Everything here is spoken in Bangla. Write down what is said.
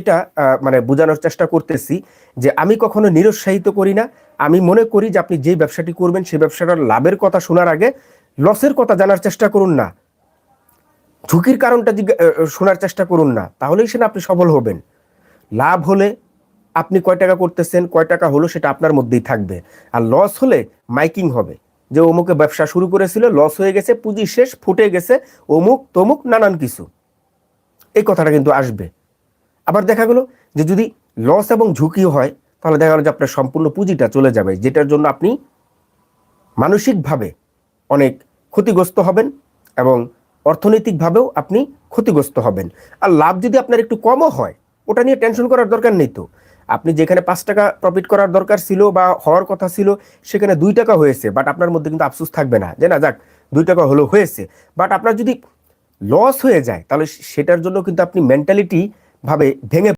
এটা মানে বোঝানোর চেষ্টা করতেছি যে আমি কখনো নিরুৎসাহিত করি না। আমি মনে করি যে আপনি যে ব্যবসাটি করবেন সেই ব্যবসাটার লাভের কথা শোনার আগে লসের কথা জানার চেষ্টা করুন না। ঝুঁকির কারণটা শোনার চেষ্টা করুন না। তাহলেই সেটা আপনি সফল হবেন। লাভ হলে আপনি কয় টাকা করতেছেন, কয় টাকা হলো সেটা আপনার মধ্যেই থাকবে। আর লস হলে মাইকিং হবে। যে অমুকে ব্যবসা শুরু করেছিল, লস হয়ে গেছে, পুঁজি শেষ, ফুটে গেছে, অমুক তমুক নানান কিছু। এই কথাটা কিন্তু আসবে। আবার দেখা গেলো যে যদি লস এবং ঝুঁকি হয়, তাহলে দেখা গেল যে আপনার সম্পূর্ণ পুঁজিটা চলে যাবে, যেটার জন্য আপনি মানসিকভাবে অনেক ক্ষতিগ্রস্ত হবেন এবং অর্থনৈতিকভাবেও আপনি ক্ষতিগ্রস্ত হবেন। আর লাভ যদি আপনার একটু কমও হয়, ওটা নিয়ে টেনশন করার দরকার নেই তো। আপনি যেখানে পাঁচ টাকা প্রফিট করার দরকার ছিল বা হওয়ার কথা ছিল, সেখানে দুই টাকা হয়েছে বাট আপনার মধ্যে কিন্তু আফসোস থাকবে না যে না, যাক, দুই টাকা হলো হয়েছে। বাট আপনার যদি লস হয়ে যায়, তাহলে সেটার জন্য কিন্তু আপনি মেন্টালিটি ভাবে ভেঙে